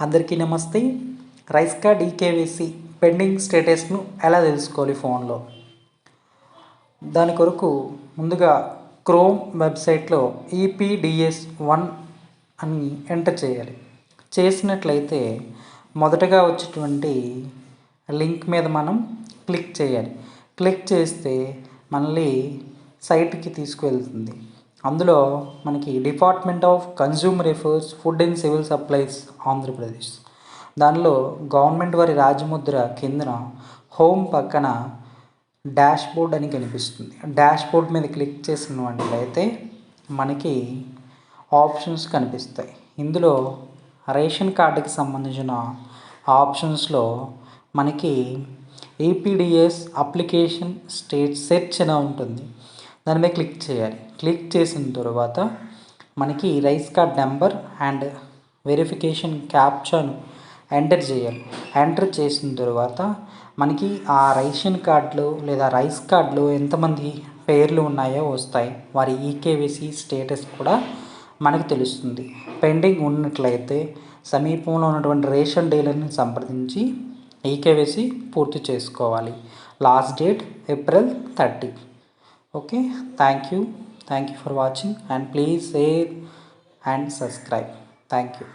అందరికీ నమస్తే. Rice card ఈకేవీసీ pending స్టేటస్ను ఎలా తెలుసుకోవాలి ఫోన్లో? దాని కొరకు ముందుగా క్రోమ్ వెబ్సైట్లో ఈపీడిఎస్ వన్ అని ఎంటర్ చేయాలి. చేసినట్లయితే మొదటగా వచ్చేటువంటి లింక్ మీద మనం క్లిక్ చేయాలి. క్లిక్ చేస్తే మళ్ళీ సైట్కి తీసుకువెళ్తుంది. అందులో మనకి department of consumer affairs food and civil supplies Andhra Pradesh. దానిలో గవర్నమెంట్ వారి రాజముద్ర కిందన హోమ్ పక్కన డాష్ బోర్డ్ అని కనిపిస్తుంది. డాష్ బోర్డ్ మీద క్లిక్ చేసినట్లయితే మనకి ఆప్షన్స్ కనిపిస్తాయి. ఇందులో రేషన్ కార్డుకి సంబంధించిన ఆప్షన్స్లో మనకి ఏపీడిఎస్ అప్లికేషన్ స్టేట్ సెర్చ్ అని ఉంటుంది. దాని మీద క్లిక్ చేయాలి. క్లిక్ చేసిన తర్వాత మనకి rice card number and verification క్యాప్చాను enter చేయాలి. ఎంటర్ చేసిన తర్వాత మనకి ఆ రేషన్ కార్డులో లేదా రైస్ కార్డులో ఎంతమంది పేర్లు ఉన్నాయో వస్తాయి. వారి ఈకేవీసీ స్టేటస్ కూడా మనకు తెలుస్తుంది. పెండింగ్ ఉన్నట్లయితే సమీపంలో ఉన్నటువంటి రేషన్ డీలర్ని సంప్రదించి ఈకేవీసీ పూర్తి చేసుకోవాలి. Last date April thirty. okay thank you. Thank you for watching and please share and subscribe. Thank you.